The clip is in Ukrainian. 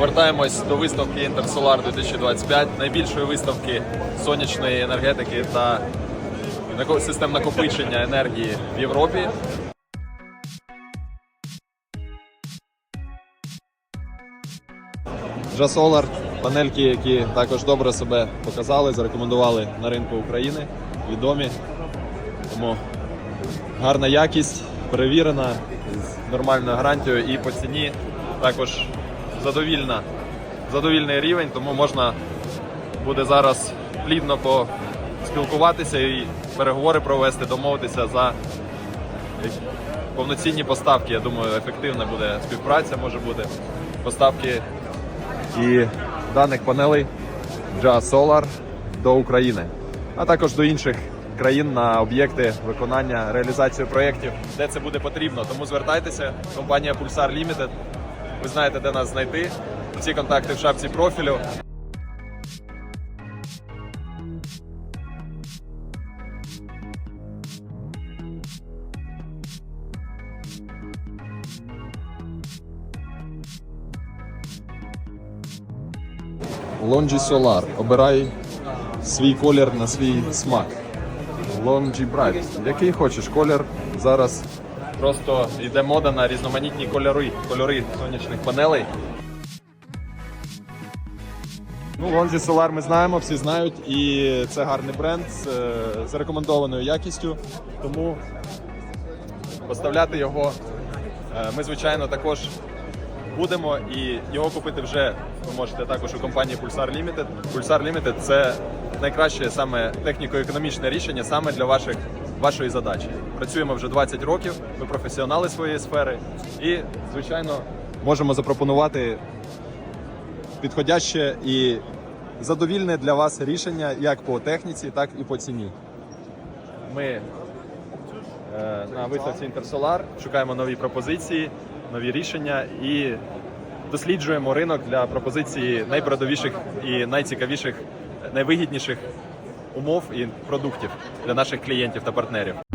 Повертаємось до виставки Intersolar 2025, найбільшої виставки сонячної енергетики та систем накопичення енергії в Європі. Solar панельки, які також добре себе показали, зарекомендували на ринку України, відомі. Тому гарна якість, перевірена, з нормальною гарантією і по ціні також задовільна, задовільний рівень, тому можна буде зараз плідно поспілкуватися і переговори провести, домовитися за повноцінні поставки. Я думаю, ефективна буде співпраця, може бути поставки і даних панелей JA Solar до України, а також до інших країн на об'єкти виконання реалізації проєктів, де це буде потрібно. Тому звертайтеся, компанія Pulsar Limited. Ви знаєте, де нас знайти. Всі контакти в шапці профілю. Longi Solar. Обирай свій колір на свій смак. Longi Bright. Який хочеш колір зараз. Просто йде мода на різноманітні кольори, кольори сонячних панелей. Ну, Лонзі Solar ми знаємо, всі знають, і це гарний бренд з, е, з рекомендованою якістю. Тому поставляти його е, ми, звичайно, також будемо і його купити вже ви можете також у компанії Pulsar Limited. Pulsar Limited – це найкраще саме техніко-економічне рішення саме для ваших, вашої задачі. Працюємо вже 20 років, ми професіонали своєї сфери і, звичайно, можемо запропонувати підходяще і задовільне для вас рішення як по техніці, так і по ціні. Ми е, на виставці Intersolar шукаємо нові пропозиції, нові рішення і досліджуємо ринок для пропозиції найпродовіших і найцікавіших, найвигідніших умов і продуктів для наших клієнтів та партнерів.